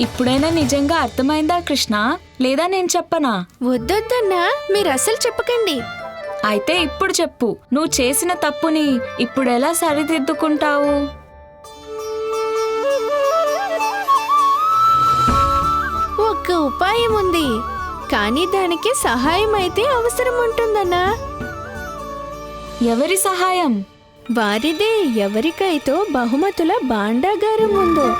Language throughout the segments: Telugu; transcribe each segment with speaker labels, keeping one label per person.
Speaker 1: ఇప్పుడైనా నిజంగా అర్థమైందా కృష్ణ? లేదా నేను చెప్పనా?
Speaker 2: వద్దొద్దన్నా మీరు అసలు చెప్పకండి.
Speaker 1: అయితే ఇప్పుడు చెప్పు. నువ్వు చేసిన తప్పుని ఇప్పుడు ఎలా సరిదిద్దుకుంటావు?
Speaker 2: ఒక్క ఉపాయం ఉంది. కానీ దానికి సహాయం అయితే అవసరం ఉంటుందన్నా.
Speaker 1: ఎవరి సహాయం?
Speaker 2: వారిదే ఎవరికైతో బహుమతుల భాండాగారం ఉందో.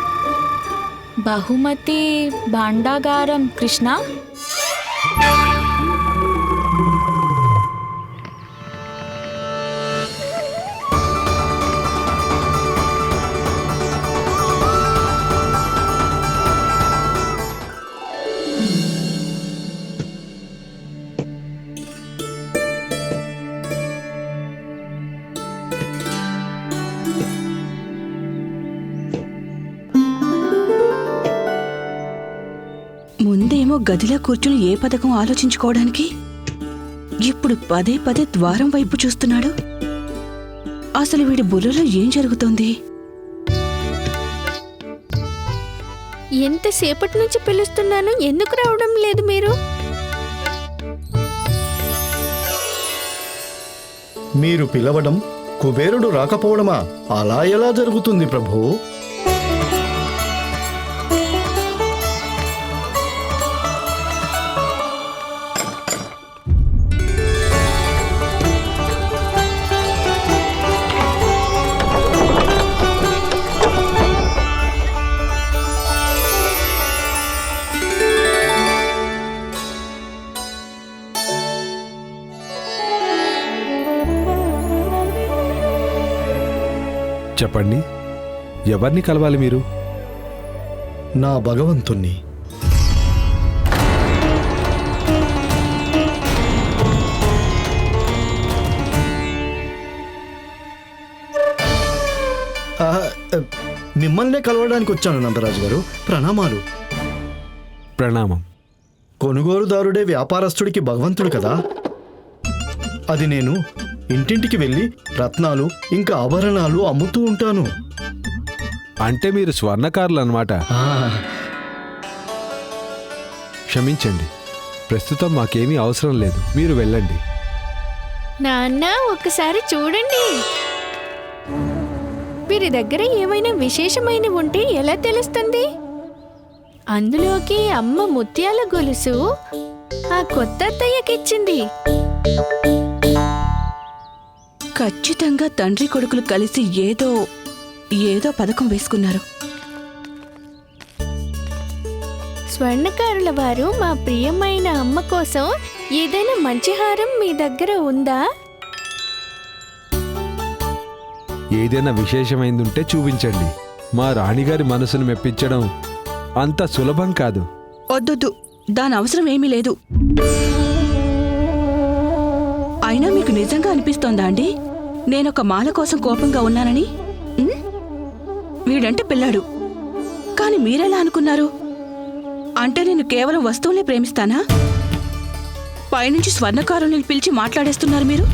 Speaker 1: బహుమతి భాండాగారం కృష్ణ?
Speaker 3: గదిలో కూర్చుని ఏ పథకం ఆలోచించుకోవడానికి? ఇప్పుడు పదే పదే ద్వారం వైపు చూస్తున్నాడు. అసలు వీడి బుర్రలో ఏం జరుగుతోంది?
Speaker 2: ఎంతసేపటి నుంచి పిలుస్తున్నాను? ఎందుకు రావడం లేదు మీరు?
Speaker 4: మీరు పిలవడం కుబేరుడు రాకపోవడమా? అలా ఎలా జరుగుతుంది ప్రభు?
Speaker 5: చెప్పండి. ఎవరిని కలవాలి మీరు?
Speaker 4: నా భగవంతుణ్ణి. మిమ్మల్నే కలవడానికి వచ్చాను నందరాజు గారు. ప్రణామాలు.
Speaker 5: ప్రణామం.
Speaker 4: కొనుగోలుదారుడే వ్యాపారస్తుడికి భగవంతుడు కదా? అది నేను ఇంటింటికి వెళ్ళి రత్నాలు ఇంకా ఆభరణాలు అమ్ముతూ ఉంటాను.
Speaker 5: అంటే మీరు స్వర్ణకారులు అన్నమాట
Speaker 4: ఆ,
Speaker 5: క్షమించండి. ప్రస్తుతం మాకేమీ అవసరం లేదు. మీరు వెళ్ళండి.
Speaker 2: నాన్న ఒక్కసారి చూడండి. వీరి దగ్గర ఏమైనా విశేషమైన ఉంటే ఎలా తెలుస్తుంది? అందులోకి అమ్మ ముత్యాల గొలుసు ఆ కొత్త అత్తయ్యకిచ్చింది.
Speaker 3: ఖచ్చితంగా తండ్రి కొడుకులు కలిసి ఏదో ఏదో పథకం వేసుకున్నారు.
Speaker 2: స్వర్ణకారుల వారు మా ప్రియమైన అమ్మ కోసం ఏదైనా మంచి హారం మీ దగ్గర ఉందా?
Speaker 5: ఏదైనా విశేషమైంది ఉంటే చూపించండి. మా రాణిగారి మనసును మెప్పించడం అంత సులభం కాదు.
Speaker 3: వద్దొద్దు. దాని అవసరం ఏమీ లేదు. అయినా మీకు నిజంగా అనిపిస్తోందా అండి? నేనొక మాల కోసం కోపంగా ఉన్నానని? వీడంటే పిల్లాడు. కాని మీరెలా అనుకున్నారు? అంటే నేను కేవలం వస్తువులే ప్రేమిస్తానా? పైనుంచి స్వర్ణకారుల్ని పిలిచి మాట్లాడేస్తున్నారు మీరు?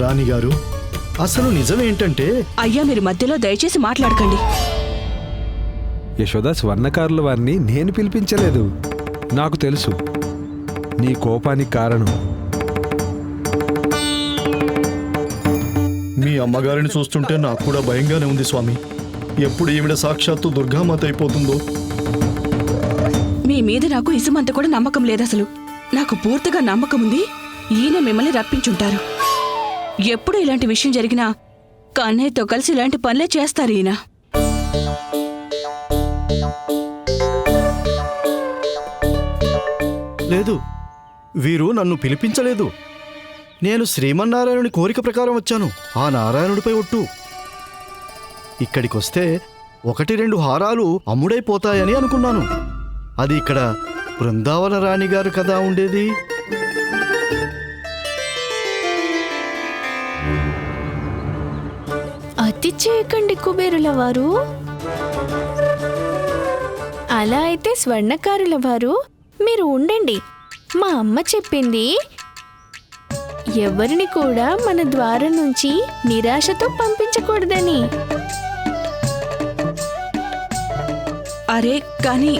Speaker 4: రాణిగారు అసలు నిజమేంటంటే
Speaker 3: అయ్యా మీరు మధ్యలో దయచేసి మాట్లాడకండి.
Speaker 5: యశోద స్వర్ణకారుల వారిని నేను పిలిపించలేదు. నాకు తెలుసు. నీ కోపానికి కారణం
Speaker 4: మీ అమ్మగారిని చూస్తుంటే నాకు కూడా భయంగానే ఉంది స్వామి. ఎప్పుడు ఈవిడ సాక్షాత్తు దుర్గామాత అయిపోతుందో?
Speaker 3: మీ మీద నాకు ఇసుమంత కూడా నమ్మకం లేదు అసలు. నాకు పూర్తిగా నమ్మకం ఉంది. ఈయన మిమ్మల్ని రప్పించుంటారు. ఎప్పుడు ఇలాంటి విషయం జరిగినా కన్నయ్యతో కలిసి ఇలాంటి పనులే చేస్తారు ఈయన.
Speaker 4: లేదు. వీరు నన్ను పిలిపించలేదు. నేను శ్రీమన్నారాయణుని కోరిక ప్రకారం వచ్చాను. ఆ నారాయణుడిపై ఒట్టు. ఇక్కడికొస్తే ఒకటి రెండు హారాలు అమ్ముడైపోతాయని అనుకున్నాను. అది ఇక్కడ బృందావన రాణి గారు కదా ఉండేది?
Speaker 2: అతి చేయకండి కుబేరుల వారు. అలా అయితే స్వర్ణకారుల వారు మీరు ఉండండి. మా అమ్మ చెప్పింది ఎవరిని కూడా మన ద్వారం నుంచి నిరాశతో పంపించకూడదని.
Speaker 3: అరే కానీ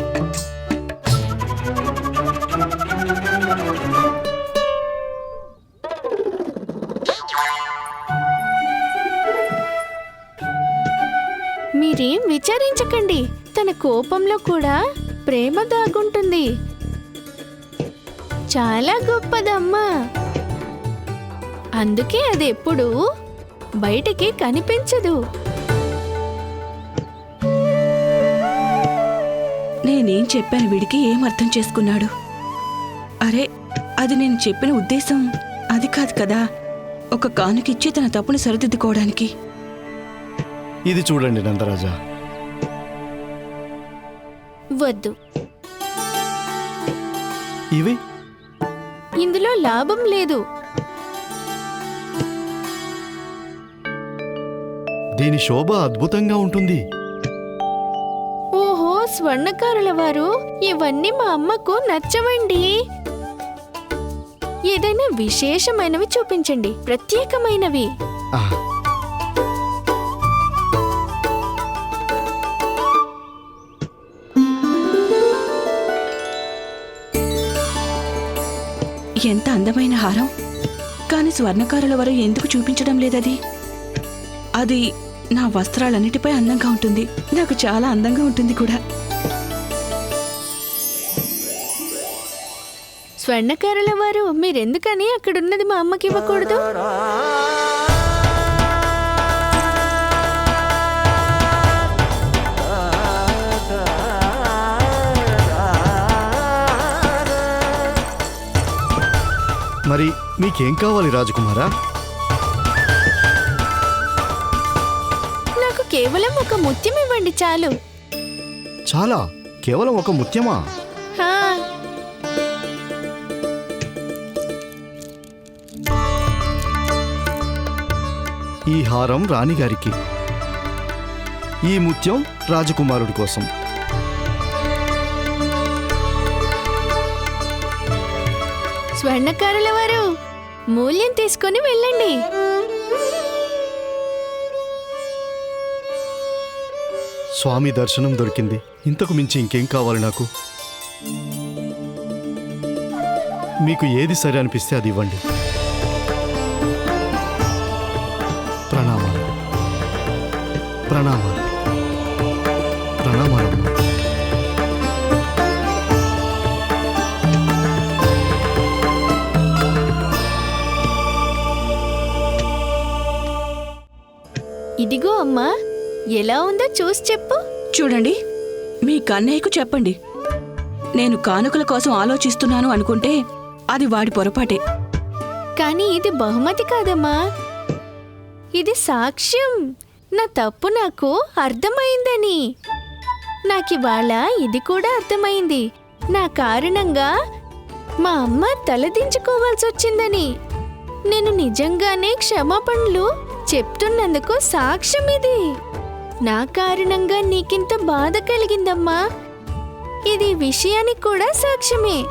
Speaker 2: మీరేం విచారించకండి. తన కోపంలో కూడా ప్రేమ దాగుంటుంది. చాలా గొప్పదమ్మా. అందుకే అది ఎప్పుడు బయటికి కనిపించదు.
Speaker 3: నేనేం చెప్పాను వీడికి ఏం అర్థం చేసుకున్నాడు? అరే అది నేను చెప్పిన ఉద్దేశం అది కాదు కదా? ఒక కానుకిచ్చి తన తప్పును సరిదిద్దుకోవడానికి.
Speaker 4: ఇది చూడండి నందరాజా.
Speaker 2: వద్దు.
Speaker 4: ఇవి?
Speaker 2: ఇందులో లాభం లేదు.
Speaker 4: దీని శోభ అద్భుతంగా ఉంటుంది.
Speaker 2: ఓహో స్వర్ణకారుల వారు ఇవన్నీ మా అమ్మకు నచ్చవండి. ఏదైనా విశేషమైనవి చూపించండి ప్రత్యేకమైనవి.
Speaker 3: ఎంత అందమైన హారం. కాని స్వర్ణకారుల వారు ఎందుకు చూపించడం లేదది? అది నా వస్త్రాలన్నిటిపై అందంగా ఉంటుంది. నాకు చాలా అందంగా ఉంటుంది కూడా.
Speaker 2: స్వర్ణకారుల వారు మీరెందుకని అక్కడున్నది మా అమ్మకి ఇవ్వకూడదు?
Speaker 4: మరి మీకేం కావాలి రాజకుమారా?
Speaker 2: కేవలం ఒక ముత్యం ఇవ్వండి చాలు.
Speaker 4: చాలా? కేవలం ఒక ముత్యమా?
Speaker 2: హా.
Speaker 4: ఈ హారం రాణిగారికి ఈ ముత్యం రాజకుమారుడి కోసం.
Speaker 2: స్వర్ణకారుల వారు మూల్యం తీసుకొని వెళ్ళండి.
Speaker 4: స్వామి దర్శనం దొరికింది. ఇంతకు మించి ఇంకేం కావాలి నాకు? మీకు ఏది సరి అనిపిస్తే అది ఇవ్వండి. ప్రణామాలు. ప్రణామాలు. ప్రణామాలమ్మా
Speaker 2: ఎలా ఉందో చూసి చెప్పు.
Speaker 3: చూడండి మీ కన్నయ్యకు చెప్పండి. నేను కానుకల కోసం ఆలోచిస్తున్నాను అనుకుంటే అది వాడి పొరపాటే.
Speaker 2: కానీ ఇది బహుమతి కాదమ్మా. ఇది సాక్ష్యం. నా తప్పు నాకు అర్థమైందని. నాకివాళ ఇది కూడా అర్థమైంది. నా కారణంగా మా అమ్మ తలదించుకోవాల్సి వచ్చిందని. నేను నిజంగానే క్షమాపణలు చెప్తున్నందుకు సాక్ష్యం ఇది నా కారణంగా నీకింత బాధ కలిగిందమ్మా. ఇది విషయానికి కూడా సాక్ష్యమే.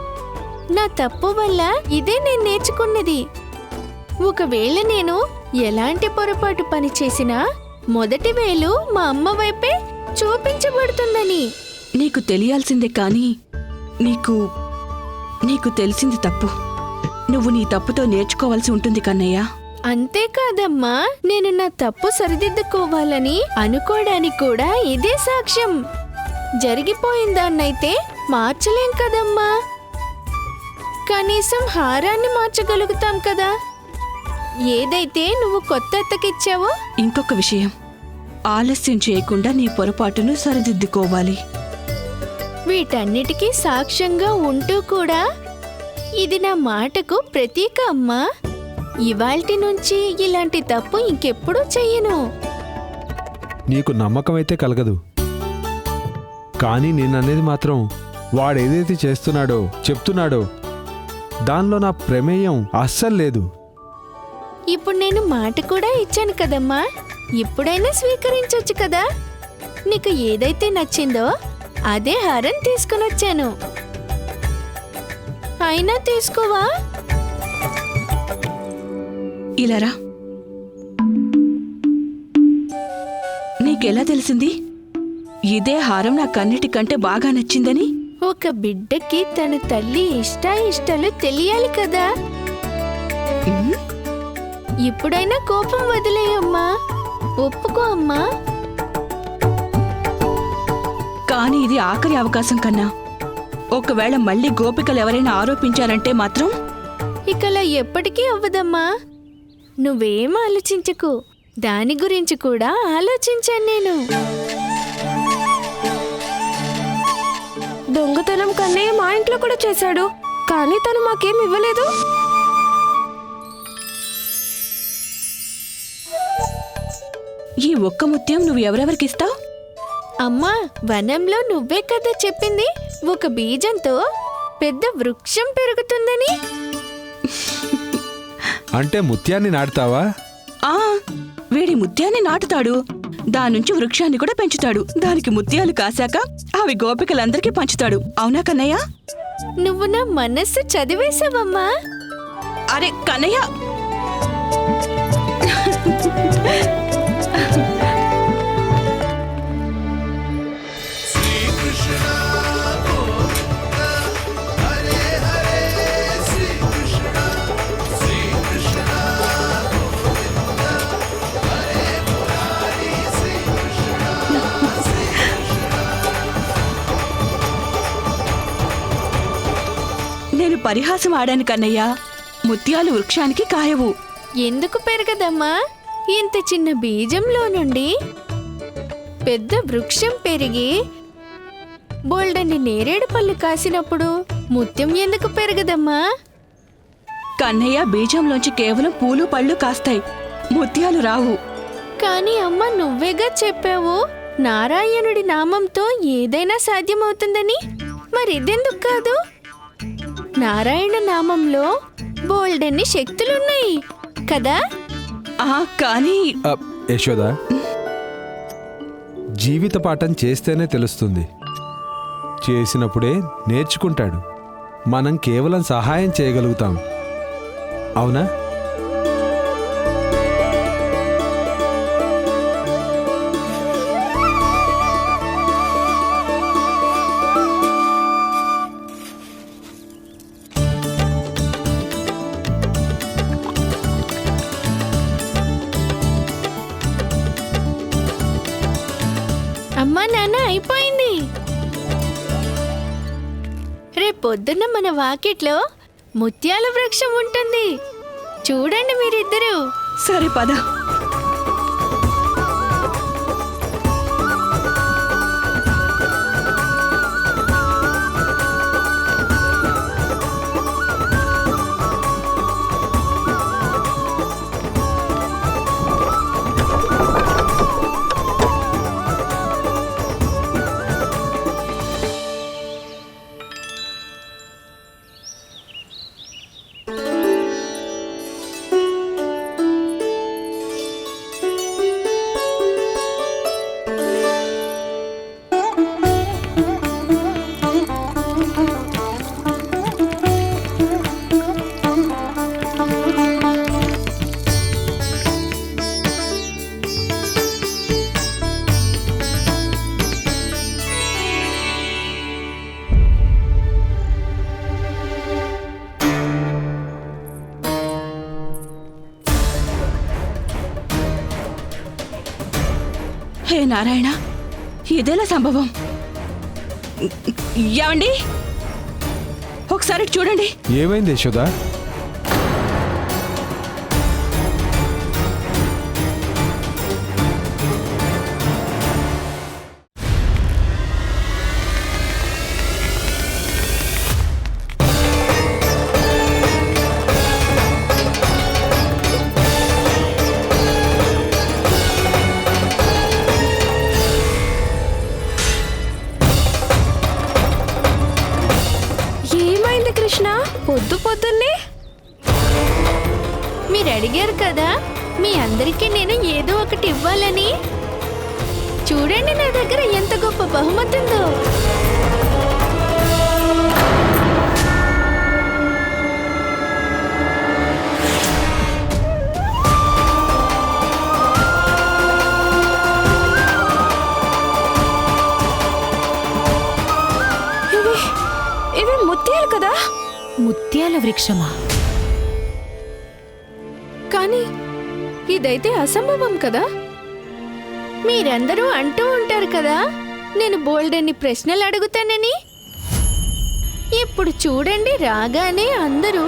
Speaker 2: నా తప్పు వల్ల ఇదే నేను నేర్చుకున్నది. ఒకవేళ నేను ఎలాంటి పొరపాటు పని చేసినా మొదటి వేలు మా అమ్మ వైపే చూపించబడుతుందని.
Speaker 3: నీకు తెలియాల్సిందే కానీ నీకు నీకు తెలిసింది తప్పు. నువ్వు నీ తప్పుతో నేర్చుకోవాల్సి ఉంటుంది కన్నయ్యా.
Speaker 2: అంతేకాదమ్మా నేను నా తప్పు సరిదిద్దుకోవాలని అనుకోవడానికి కూడా ఇదే సాక్ష్యం. జరిగిపోయిందాన్నైతే మార్చలేం కదమ్మా. కనీసం హారాన్ని మార్చగలుగుతాం కదా. ఏదైతే నువ్వు కొత్త అత్తకిచ్చావో
Speaker 3: ఇంకొక విషయం. ఆలస్యం చేయకుండా నీ పొరపాటును సరిదిద్దుకోవాలి.
Speaker 2: వీటన్నిటికీ సాక్ష్యంగా ఉంటూ కూడా ఇది నా మాటకు ప్రతీక అమ్మా. ఇవాల్టి నుంచి ఇలాంటి తప్పు ఇంకెప్పుడూ చెయ్యను.
Speaker 5: నీకు నమ్మకం అయితే కలగదు. కానీ నేననేది మాత్రం వాడేదైతే చేస్తున్నాడో చెప్తున్నాడో దానిలో నా ప్రమేయం అస్సలు లేదు.
Speaker 2: ఇప్పుడు నేను మాట కూడా ఇచ్చాను కదమ్మా. ఇప్పుడైనా స్వీకరించొచ్చు కదా. నీకు ఏదైతే నచ్చిందో అదే హారం తీసుకునొచ్చాను. అయినా తీసుకోవా?
Speaker 3: ఇలారా నీకెలా తెలిసింది? ఇదే హారం నాకన్నిటికంటే బాగా నచ్చిందని?
Speaker 2: ఒక బిడ్డకి తన తల్లి ఇష్టాయిష్టాలు తెలియాలి కదా. ఇప్పుడైనా కోపం వదిలేయమ్మా. ఒప్పుకో అమ్మా.
Speaker 3: కానీ ఇది ఆఖరి అవకాశం కన్నా. ఒకవేళ మళ్ళీ గోపికలు ఎవరైనా ఆరోపించారంటే మాత్రం?
Speaker 2: ఇకలా ఎప్పటికీ అవ్వదమ్మా. నువ్వేం ఆలోచించకు. దాని గురించి కూడా ఆలోచించాను నేను.
Speaker 6: దొంగతనం కన్నయ్య మా ఇంట్లో కూడా చేశాడు. కానీ తను మాకేం ఇవ్వలేదు.
Speaker 3: ఈ ఒక్క ముత్యం నువ్వు ఎవరెవరికిస్తావు
Speaker 2: అమ్మా వనంలో నువ్వే కదా చెప్పింది. ఒక బీజంతో పెద్ద వృక్షం పెరుగుతుందని.
Speaker 5: అంటే ముత్యాన్ని నాటుతావా?
Speaker 3: ఆ వీడి ముత్యాన్ని నాటుతాడు. దాని నుంచి వృక్షాన్ని కూడా పెంచుతాడు. దానికి ముత్యాలు కాశాక అవి గోపికలందరికీ పంచుతాడు. అవునా కన్నయ్య?
Speaker 2: నువ్వు నా మనస్సు చదివేశావమ్మా.
Speaker 3: అరే కన్నయ్య! నేను పరిహాసం ఆడాను కన్నయ్య. ముత్యాలు వృక్షానికి కాయవు.
Speaker 2: ఎందుకు పెరగదమ్మా? ఇంత చిన్న బీజంలో నుండి పెద్ద వృక్షం పెరిగి బోల్డన్ని నేరేడు పళ్ళు కాసినప్పుడు ముత్యం ఎందుకు పెరగదమ్మా?
Speaker 3: కన్నయ్య బీజంలోంచి కేవలం పూలు పళ్ళు కాస్తాయి. ముత్యాలు రావు.
Speaker 2: కానీ అమ్మ నువ్వేగా చెప్పావు? నారాయణుడి నామంతో ఏదైనా సాధ్యమవుతుందని. మరిదెందుకు కాదు? నారాయణ నామంలో బోల్డన్ని శక్తులున్నాయి కదా?
Speaker 3: ఆ కానీ
Speaker 5: యశోద జీవిత పాఠం చేస్తేనే తెలుస్తుంది. చేసినప్పుడే నేర్చుకుంటాడు. మనం కేవలం సహాయం చేయగలుగుతాం. అవునా?
Speaker 2: పాకెట్లో ముత్యాల వృక్షం ఉంటుంది. చూడండి మీరిద్దరూ.
Speaker 3: సరే పద. నారాయణ ఇదేలా సంభవం? ఏమండి ఒకసారి చూడండి.
Speaker 5: ఏమైంది యశోదా?
Speaker 2: కావాలని? చూడండి నా దగ్గర ఎంత గొప్ప బహుమతి ఉందో.
Speaker 6: ముత్యాలు కదా?
Speaker 7: ముత్యాల వృక్షమా?
Speaker 2: కానీ ఇదైతే అసంభవం కదా? మీరందరూ అంటూ ఉంటారు కదా నేను బోల్డన్ని ప్రశ్నలు అడుగుతానని. ఇప్పుడు చూడండి రాగానే అందరూ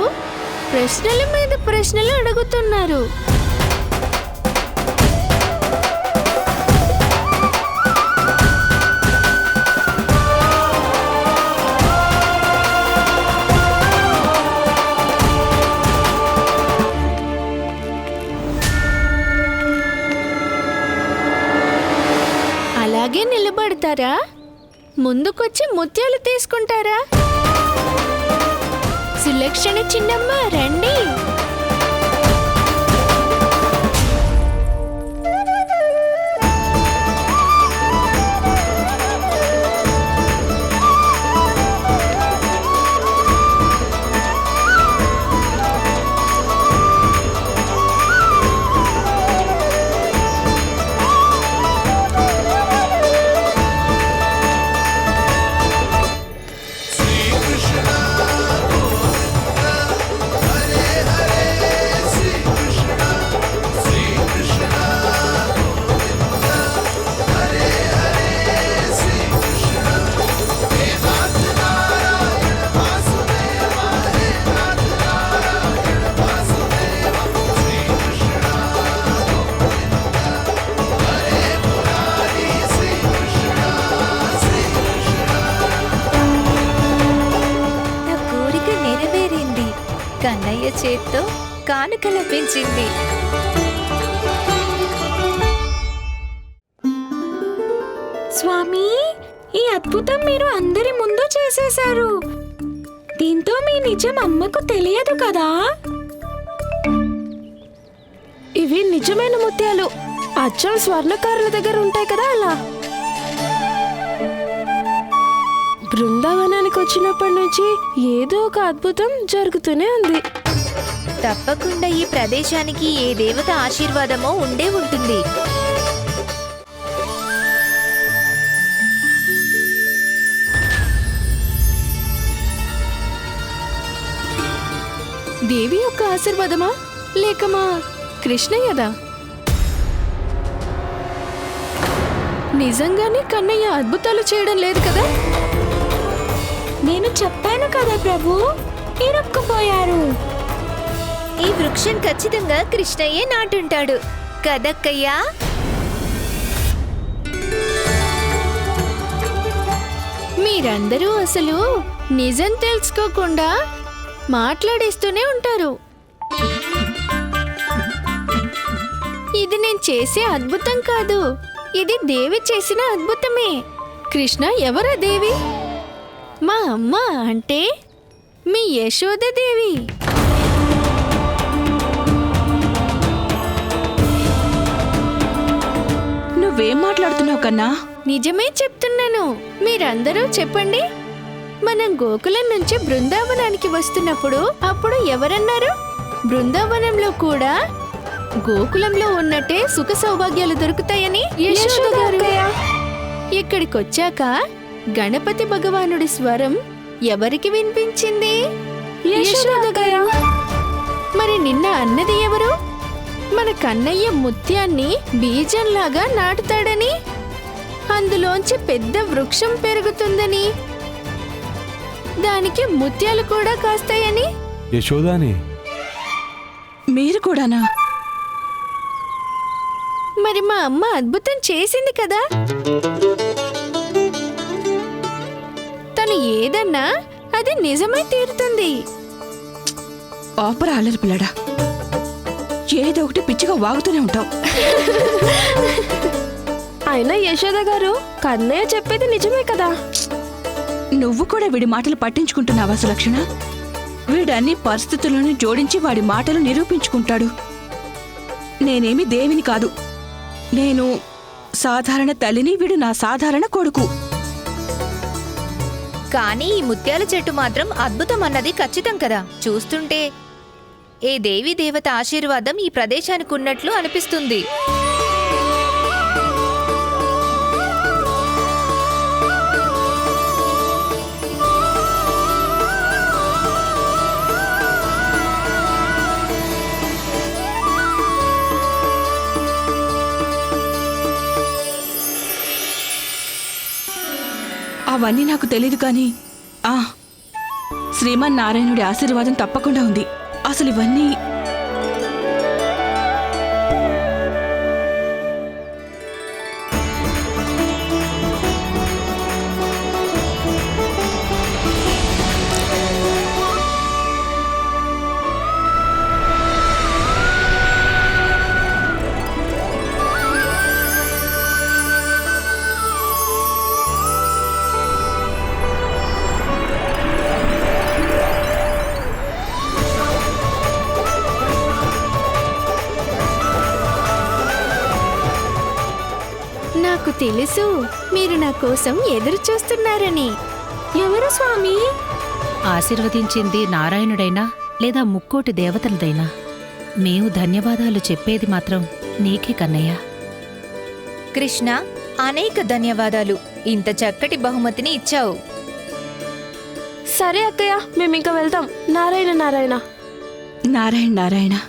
Speaker 2: ప్రశ్నల మీద ప్రశ్నలు అడుగుతున్నారు. నిలబడతారా ముందుకొచ్చి ముత్యాలు తీసుకుంటారా? సులక్షణ చిన్నమ్మ రండి.
Speaker 1: స్వామి ఈ అద్భుతం మీరు అందరి ముందు చేసేశారు. దీంతో మీ నిజం అమ్మకు తెలియదు కదా?
Speaker 6: ఇవి నిజమైన ముత్యాలు. అచ్చం స్వర్ణకారుల దగ్గర ఉంటాయి కదా అలా? బృందావనానికి వచ్చినప్పటి నుంచి ఏదో ఒక అద్భుతం జరుగుతూనే ఉంది.
Speaker 7: తప్పకుండా ఈ ప్రదేశానికి ఏ దేవత ఆశీర్వాదమో ఉండే ఉంటుంది.
Speaker 2: దేవి యొక్క ఆశీర్వాదమా? లేక మా కృష్ణయ్యదా? నిజంగానే కన్నయ్య అద్భుతాలు చేయడం లేదు కదా?
Speaker 1: నేను చెప్పాను కదా ప్రభు ఇరుక్కుపోయారు.
Speaker 7: ఈ వృక్షం ఖచ్చితంగా కృష్ణయ్యే నాటుంటాడు. కదక్కయ్యా?
Speaker 2: మీరందరూ అసలు నిజం తెలుసుకోకుండా మాట్లాడేస్తూనే ఉంటారు. ఇది నేను చేసే అద్భుతం కాదు. ఇది దేవి చేసిన అద్భుతమే. కృష్ణ ఎవరా దేవి? మా అమ్మ అంటే మీ యశోద దేవి.
Speaker 3: నువ్వేం మాట్లాడుతున్నావు కన్నా?
Speaker 2: నిజమే చెప్తున్నాను. మీరందరూ చెప్పండి. మనం గోకులం నుంచి బృందావనానికి వస్తున్నప్పుడు అప్పుడు ఎవరన్నారు? బృందావనంలో కూడా గోకులంలో ఉన్నట్టే సుఖ సౌభాగ్యాలు దొరుకుతాయని గారు ఇక్కడికొచ్చాక గణపతి భగవానుడి స్వరం ఎవరికి వినిపించింది? మరి నిన్న అన్నది ఎవరు? మన కన్నయ్య ముత్యాన్ని బీజంలాగా నాటుతాడని? అందులోంచి పెద్ద వృక్షం పెరుగుతుందని. దానికి ముత్యాలు కూడా కాస్తాయని?
Speaker 5: యశోదాని.
Speaker 3: మీరు కూడానా?
Speaker 2: మరి మా అమ్మ అద్భుతం చేసింది కదా? తను ఏదన్నా అది నిజమై తీరుతుంది.
Speaker 3: ఆపరా అల్లరి పిల్లడా. ఏదో ఒకటి పిచ్చిగా వాగుతూనే ఉంటావు.
Speaker 6: అయినా యశోద గారు కన్నయ్య చెప్పేది నిజమే కదా?
Speaker 3: నువ్వు కూడా వీడి మాటలు పట్టించుకుంటున్నావా సులక్షణ? వీడన్ని పరిస్థితులను జోడించి వాడి మాటలు నిరూపించుకుంటాడు. నేనేమి దేవిని కాదు. నేను సాధారణ తల్లిని వీడు నా సాధారణ కొడుకు.
Speaker 7: కానీ ఈ ముత్యాల చెట్టు మాత్రం అద్భుతం అన్నది ఖచ్చితం కదా. చూస్తుంటే ఏ దేవి దేవత ఆశీర్వాదం ఈ ప్రదేశానికి ఉన్నట్లు అనిపిస్తుంది.
Speaker 3: అవన్నీ నాకు తెలీదు కానీ ఆ శ్రీమన్ నారాయణుడి ఆశీర్వాదం తప్పకుండా ఉంది. అసలు ఇవన్నీ
Speaker 2: కోసం ఎదురు చూస్తున్నారని
Speaker 1: ఎవరు స్వామి?
Speaker 8: ఆశీర్వదించింది నారాయణుడైనా లేదా ముక్కోటి దేవతలదైనా? మేము ధన్యవాదాలు చెప్పేది మాత్రం నీకే కన్నయ్య.
Speaker 7: కృష్ణ అనేక ధన్యవాదాలు. ఇంత చక్కటి బహుమతిని ఇచ్చావు.
Speaker 6: సరే అక్కయ్య మేము ఇంకా వెళ్తాం. నారాయణ నారాయణ.
Speaker 3: నారాయణ నారాయణ.